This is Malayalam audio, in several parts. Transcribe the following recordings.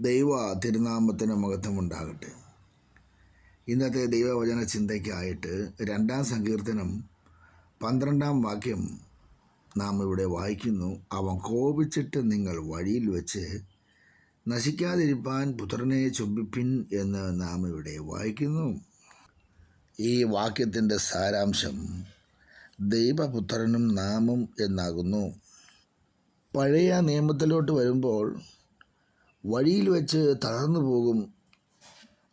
ദൈവ തിരുനാമത്തിന് മഹത്വമുണ്ടാകട്ടെ. ഇന്നത്തെ ദൈവവചന ചിന്തയ്ക്കായിട്ട് രണ്ടാം സങ്കീർത്തനം പന്ത്രണ്ടാം വാക്യം നാം ഇവിടെ വായിക്കുന്നു. അവൻ കോപിച്ചിട്ട് നിങ്ങൾ വഴിയിൽ വെച്ച് നശിക്കാതിരിപ്പാൻ പുത്രനെ ചുംബിപ്പിൻ എന്ന് നാം ഇവിടെ വായിക്കുന്നു. ഈ വാക്യത്തിന്റെ സാരാംശം ദൈവപുത്രനും നാമും എന്നാകുന്നു. പഴയ നിയമത്തിലോട്ട് വരുമ്പോൾ വഴിയിൽ വെച്ച് തളർന്നു പോകും.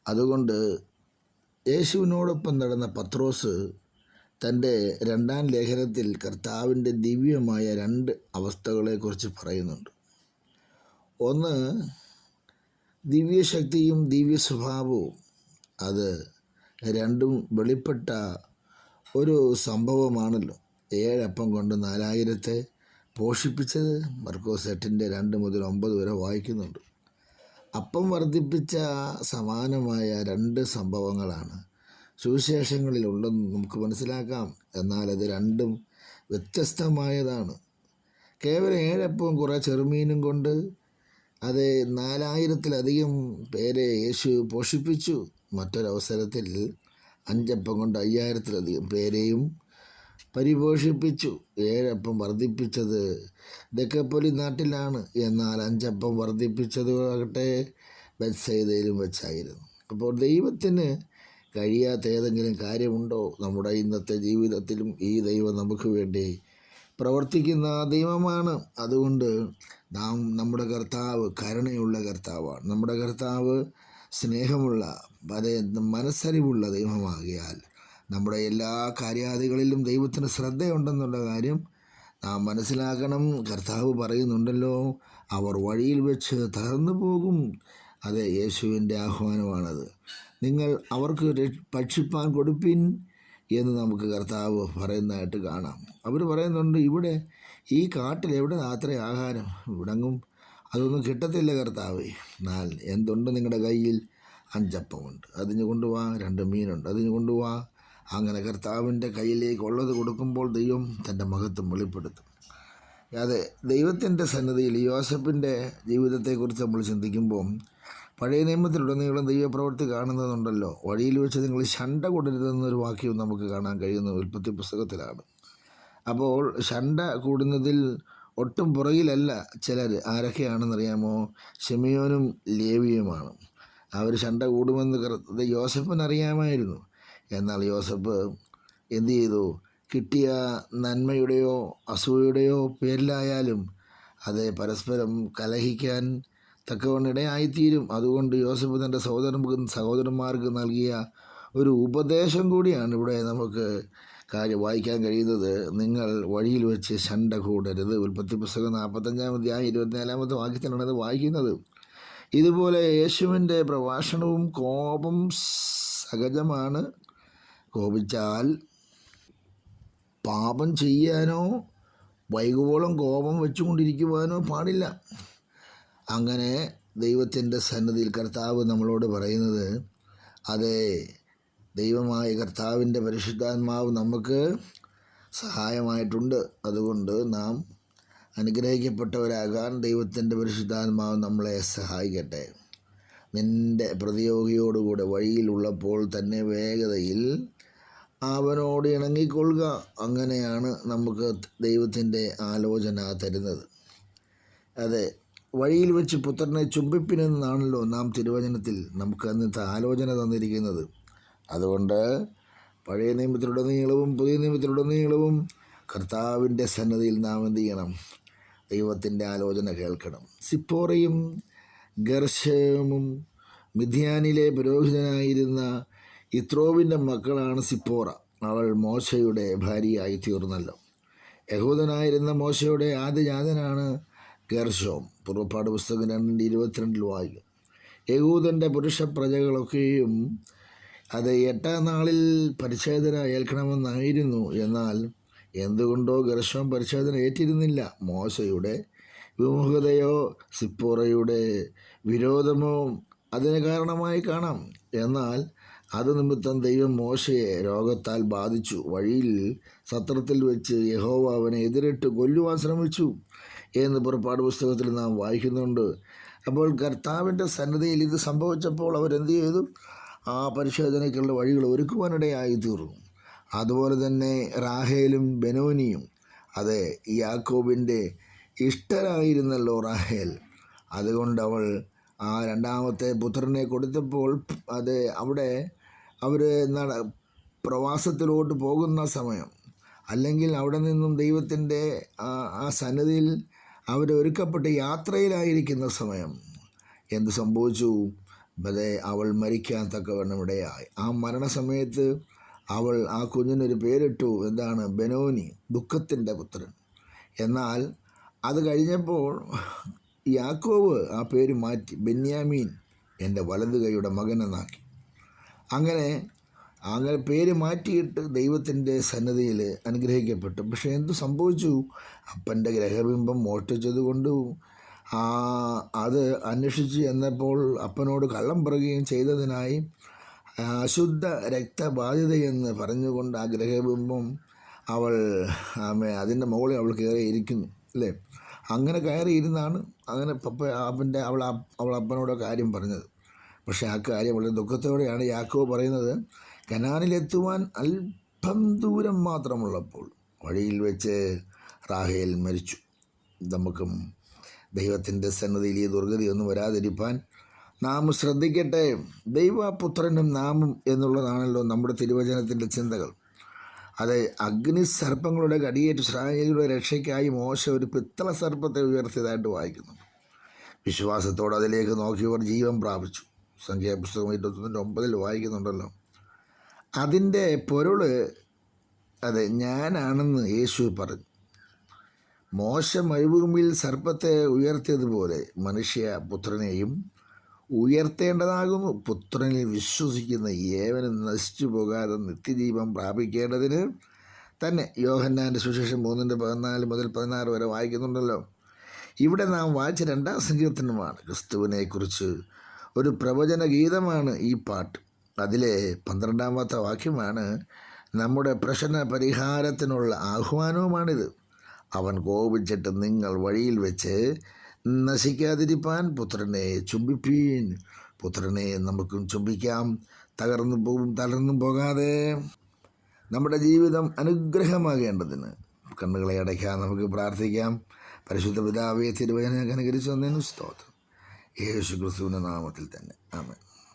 അതുകൊണ്ട് യേശുവിനോടൊപ്പം നടന്ന പത്രോസ് തന്റെ രണ്ടാം ലേഖനത്തിൽ കർത്താവിന്റെ ദിവ്യമായ രണ്ട് അവസ്ഥകളെക്കുറിച്ച് പറയുന്നുണ്ട്. ഒന്ന് ദിവ്യശക്തിയും ദിവ്യ സ്വഭാവവും അത് രണ്ടും വെളിപ്പെട്ട ഒരു സംഭവമാണല്ലോ. ഏഴപ്പം കൊണ്ട് നാലായിരത്തെ പോഷിപ്പിച്ചത്. മർക്കോസ് എട്ടിന്റെ രണ്ട് മുതൽ ഒമ്പത് വരെ വായിക്കുന്നുണ്ട്. അപ്പം വർദ്ധിപ്പിച്ച സമാനമായ രണ്ട് സംഭവങ്ങളാണ്. സുവിശേഷങ്ങളിൽ സുവിശേഷങ്ങളിലുണ്ടെന്ന് നമുക്ക് മനസ്സിലാക്കാം. എന്നാൽ അത് രണ്ടും വ്യത്യസ്തമായതാണ്. കേവലം ഏഴപ്പവും കുറേ ചെറുമീനും കൊണ്ട് അത് നാലായിരത്തിലധികം പേരെ യേശു പോഷിപ്പിച്ചു. മറ്റൊരവസരത്തിൽ അഞ്ചപ്പം കൊണ്ട് അയ്യായിരത്തിലധികം പേരെയും പരിപോഷിപ്പിച്ചു. ഏഴപ്പം വർദ്ധിപ്പിച്ചത് ദക്കപ്പൊലി നാട്ടിലാണ്. എന്നാൽ അഞ്ചപ്പം വർദ്ധിപ്പിച്ചതുമാകട്ടെ ബത്സൈതയിലും വെച്ചായിരുന്നു. അപ്പോൾ ദൈവത്തിന് കഴിയാത്ത ഏതെങ്കിലും കാര്യമുണ്ടോ? നമ്മുടെ ഇന്നത്തെ ജീവിതത്തിലും ഈ ദൈവം നമുക്ക് വേണ്ടി പ്രവർത്തിക്കുന്ന ദൈവമാണ്. അതുകൊണ്ട് നാം നമ്മുടെ കർത്താവ് കരുണയുള്ള കർത്താവാണ്. നമ്മുടെ കർത്താവ് സ്നേഹമുള്ള അതേ മനസ്സരിവുള്ള ദൈവമാകിയാൽ നമ്മുടെ എല്ലാ കാര്യാദികളിലും ദൈവത്തിന് ശ്രദ്ധയുണ്ടെന്നുള്ള കാര്യം നാം മനസ്സിലാക്കണം. കർത്താവ് പറയുന്നുണ്ടല്ലോ അവർ വഴിയിൽ വെച്ച് തകർന്നു പോകും. അതെ യേശുവിന്റെ ആഹ്വാനമാണത്. നിങ്ങൾ അവർക്ക് ഭക്ഷിപ്പാൻ കൊടുപ്പിൻ എന്ന് നമുക്ക് കർത്താവ് പറയുന്നതായിട്ട് കാണാം. അവർ പറയുന്നുണ്ട് ഇവിടെ ഈ കാട്ടിൽ എവിടെ അത്ര ആഹാരം ഇവിടെങ്ങും അതൊന്നും കിട്ടത്തില്ല കർത്താവേ. എന്നാൽ എന്തുണ്ട് നിങ്ങളുടെ കയ്യിൽ? അഞ്ചപ്പമുണ്ട് അതിന് കൊണ്ടുപോവാ രണ്ട് മീനുണ്ട്. അതിന് കൊണ്ടുപോവാ അങ്ങനെ കർത്താവിന്റെ കയ്യിലേക്ക് ഉള്ളത് കൊടുക്കുമ്പോൾ ദൈവം തന്റെ മഹത്വം വെളിപ്പെടുത്തും. അതെ ദൈവത്തിന്റെ സന്നദ്ധിയിൽ യോസഫിന്റെ ജീവിതത്തെക്കുറിച്ച് നമ്മൾ ചിന്തിക്കുമ്പോൾ പഴയ നിയമത്തിലുടനീളം ദൈവപ്രവൃത്തി കാണുന്നതുണ്ടല്ലോ. വഴിയിൽ വെച്ച് നിങ്ങൾ ശണ്ട കൂടരുതെന്നൊരു വാക്യവും നമുക്ക് കാണാൻ കഴിയുന്ന ഉൽപ്പത്തി പുസ്തകത്തിലാണ്. അപ്പോൾ ശണ്ട കൂടുന്നതിൽ ഒട്ടും പുറകിലല്ല ചിലർ ആരൊക്കെയാണെന്നറിയാമോ? ഷെമിയോനും ലേവിയുമാണ്. അവർ ശണ്ട കൂടുമെന്ന് യോസഫിന് അറിയാമായിരുന്നു എന്നാൽ യോസഫ് എന്തു ചെയ്തു കിട്ടിയ നന്മയുടെയോ അസൂയയുടെയോ പേരിലായാലും അത് പരസ്പരം കലഹിക്കാൻ തക്കവണ്ണം ഇടയായിത്തീരും അതുകൊണ്ട് യോസഫ് തന്റെ സഹോദരൻ സഹോദരന്മാർക്ക് നൽകിയ ഒരു ഉപദേശം കൂടിയാണ് ഇവിടെ നമുക്ക് കാര്യം വായിക്കാൻ കഴിയുന്നത്. നിങ്ങൾ വഴിയിൽ വെച്ച് ശണ്ട കൂടരുത്. ഉൽപ്പത്തി പുസ്തകം നാൽപ്പത്തഞ്ചാം അധ്യായം ഇരുപത്തിനാലാമത്തെ വാക്യത്തിലാണ് അത് വായിക്കുന്നത്. ഇതുപോലെ യേശുവിന്റെ പ്രഭാഷണവും കോപം സഹജമാണ്. കോപിച്ചാൽ പാപം ചെയ്യാനോ വൈകുവോളം കോപം വെച്ചുകൊണ്ടിരിക്കുവാനോ പാടില്ല. അങ്ങനെ ദൈവത്തിന്റെ സന്നദ്ധിയിൽ കർത്താവ് നമ്മളോട് പറയുന്നത് അതെ ദൈവമായ കർത്താവിന്റെ പരിശുദ്ധാത്മാവ് നമുക്ക് സഹായമായിട്ടുണ്ട്. അതുകൊണ്ട് നാം അനുഗ്രഹിക്കപ്പെട്ടവരാകാൻ ദൈവത്തിന്റെ പരിശുദ്ധാത്മാവ് നമ്മളെ സഹായിക്കട്ടെ. നിന്റെ പ്രതിയോഗിയോടുകൂടെ വഴിയിലുള്ളപ്പോൾ തന്നെ വേഗതയിൽ അവനോട് ഇണങ്ങിക്കൊള്ളുക. അങ്ങനെയാണ് നമുക്ക് ദൈവത്തിന്റെ ആലോചന തരുന്നത്. അതെ വഴിയിൽ വെച്ച് പുത്രനെ ചുംബിപ്പിനെന്നാണല്ലോ നാം തിരുവചനത്തിൽ നമുക്ക് അന്നത്തെ ആലോചന തന്നിരിക്കുന്നത്. അതുകൊണ്ട് പഴയ നിയമത്തിലുടനീളവും പുതിയ നിയമത്തിലുടനീളവും കർത്താവിന്റെ സന്നദ്ധയിൽ നാം എന്ത് ചെയ്യണം? ദൈവത്തിന്റെ ആലോചന കേൾക്കണം. സിപ്പോറയും ഗർഷമും മിഥ്യാനിലെ പുരോഹിതനായിരുന്ന ഇത്രോവിന്റെ മക്കളാണ് സിപ്പോറ. അവൾ മോശയുടെ ഭാര്യയായി തീർന്നല്ലോ. യഹൂദനായിരുന്ന മോശയുടെ ആദ്യജാതനാണ് ഗർഷോം പുറപ്പാട് പുസ്തകം രണ്ടിന്റെ ഇരുപത്തിരണ്ടിൽ വായിക്കും യഹൂദന്റെ പുരുഷ പ്രജകളൊക്കെയും അത് എട്ടാം നാളിൽ പരിച്ഛേദന ഏൽക്കണമെന്നായിരുന്നു. എന്നാൽ എന്തുകൊണ്ടോ ഗർഷോം പരിശോധന ഏറ്റിരുന്നില്ല. മോശയുടെ വിമുഖതയോ സിപ്പോറയുടെ വിരോധമോ അതിന് കാരണമായി കാണാം. എന്നാൽ അത് നിമിത്തം ദൈവം മോശയെ രോഗത്താൽ ബാധിച്ചു. വഴിയിൽ സത്രത്തിൽ വെച്ച് യഹോവ അവനെ എതിരിട്ട് കൊല്ലുവാൻ ശ്രമിച്ചു എന്ന് പുറപ്പാട് പുസ്തകത്തിൽ നാം വായിക്കുന്നുണ്ട്. അപ്പോൾ കർത്താവിന്റെ സന്നദ്ധയിൽ ഇത് സംഭവിച്ചപ്പോൾ അവരെന്ത് ചെയ്തു? ആ പരിശോധനയ്ക്കുള്ള വഴികൾ ഒരുക്കുവാനിടയായി തീർന്നു. അതുപോലെ തന്നെ റാഹേലും ബെനോനിയും അതെ യാക്കോബിന്റെ ഇഷ്ടരായിരുന്നല്ലോ റാഹേൽ. അതുകൊണ്ട് അവൾ ആ രണ്ടാമത്തെ പുത്രനെ കൊടുത്തപ്പോൾ അത് അവിടെ അവർ എന്താണ് പ്രവാസത്തിലോട്ട് പോകുന്ന സമയം. അല്ലെങ്കിൽ അവിടെ നിന്നും ദൈവത്തിന്റെ ആ സന്നിധിയിൽ അവർ ഒരുക്കപ്പെട്ട് യാത്രയിലായിരിക്കുന്ന സമയം. എന്ത് സംഭവിച്ചു? അതെ അവൾ മരിക്കാൻ തക്കവണ്ണം ഇടയായി. ആ മരണസമയത്ത് അവൾ ആ കുഞ്ഞിനൊരു പേരിട്ടു. എന്താണ്? ബെനോനി ദുഃഖത്തിന്റെ പുത്രൻ. എന്നാൽ അത് കഴിഞ്ഞപ്പോൾ യാക്കോവ് ആ പേര് മാറ്റി. ബെന്യാമീൻ എന്റെ വലതു കൈയുടെ മകനെന്നാക്കി. അങ്ങനെ അങ്ങനെ പേര് മാറ്റിയിട്ട് ദൈവത്തിന്റെ സന്നദ്ധയിൽ അനുഗ്രഹിക്കപ്പെട്ടു. പക്ഷേ എന്തു സംഭവിച്ചു? അപ്പന്റെ ഗ്രഹബിംബം മോഷ്ടിച്ചത് കൊണ്ട് ആ അത് അന്വേഷിച്ച് എന്നപ്പോൾ അപ്പനോട് കള്ളം പറയുകയും ചെയ്തതിനായി അശുദ്ധ രക്തബാധിതയെന്ന് പറഞ്ഞുകൊണ്ട് ആ ഗ്രഹബിംബം അവൾ ആമേ അതിന്റെ മുകളിൽ അവൾ കയറിയിരിക്കുന്നു അല്ലേ? അങ്ങനെ കയറിയിരുന്നാണ് അങ്ങനെ പപ്പ അപ്പന്റെ അവൾ അവൾ അപ്പനോട് കാര്യം പറഞ്ഞത്. പക്ഷേ ആ കാര്യം വളരെ ദുഃഖത്തോടെയാണ് യാക്കോ പറയുന്നത്. കനാനിലെത്തുവാൻ അല്പം ദൂരം മാത്രമുള്ളപ്പോൾ വഴിയിൽ വെച്ച് റാഹേൽ മരിച്ചു. നമുക്കും ദൈവത്തിന്റെ സന്നദ്ധിയിൽ ഈ ദുർഗതിയൊന്നും വരാതിരിപ്പാൻ നാം ശ്രദ്ധിക്കട്ടെ. ദൈവപുത്രനും നാമും എന്നുള്ളതാണല്ലോ നമ്മുടെ തിരുവചനത്തിന്റെ ചിന്തകൾ. അത് അഗ്നി സർപ്പങ്ങളുടെ കടിയേറ്റ് ഇസ്രായേലിയുടെ രക്ഷയ്ക്കായി മോശ ഒരു പിത്തള സർപ്പത്തെ ഉയർത്തിയതായിട്ട് വായിക്കുന്നു. വിശ്വാസത്തോടെ അതിലേക്ക് നോക്കിയവർ ജീവൻ പ്രാപിച്ചു. സംഖ്യാപുസ്തകം ഇരുപത്തൊന്നിന്റെ ഒമ്പതിൽ വായിക്കുന്നുണ്ടല്ലോ. അതിന്റെ പൊരുൾ അതെ ഞാനാണെന്ന് യേശു പറഞ്ഞു. മോശ മരുഭൂമിയിൽ സർപ്പത്തെ ഉയർത്തിയതുപോലെ മനുഷ്യ പുത്രനെയും ഉയർത്തേണ്ടതാകുന്നു. പുത്രനിൽ വിശ്വസിക്കുന്ന ഏവനും നശിച്ചു പോകാതെ നിത്യജീവൻ പ്രാപിക്കേണ്ടതിന് തന്നെ യോഹന്നാന്റെ സുശേഷം മൂന്നിന്റെ പതിനാല് മുതൽ പതിനാറ് വരെ വായിക്കുന്നുണ്ടല്ലോ. ഇവിടെ നാം വായിച്ച രണ്ടാം സങ്കീർത്തനമാണ് ക്രിസ്തുവിനെക്കുറിച്ച് ഒരു പ്രവചന ഗീതമാണ് ഈ പാട്ട്. അതിലെ പന്ത്രണ്ടാമത്തെ വാക്യമാണ് നമ്മുടെ പ്രശ്ന പരിഹാരത്തിനുള്ള ആഹ്വാനവുമാണിത്. അവൻ കോപിച്ചിട്ട് നിങ്ങൾ വഴിയിൽ വെച്ച് നശിക്കാതിരിപ്പാൻ പുത്രനെ ചുംബിപ്പീൻ. പുത്രനെ നമുക്കും ചുംബിക്കാം. തകർന്നു പോകും തളർന്നു പോകാതെ. നമ്മുടെ ജീവിതം അനുഗ്രഹമാകേണ്ടതിന് കണ്ണുകളെ അടയ്ക്കാൻ നമുക്ക് പ്രാർത്ഥിക്കാം. പരിശുദ്ധ പിതാവേ തിരുവചനം അനുകരിച്ചു തന്നതിന് സ്തോത്രം. യേശു ക്രിസ്തുവിന്റെ നാമത്തിൽ തന്നെ. ആമേൻ.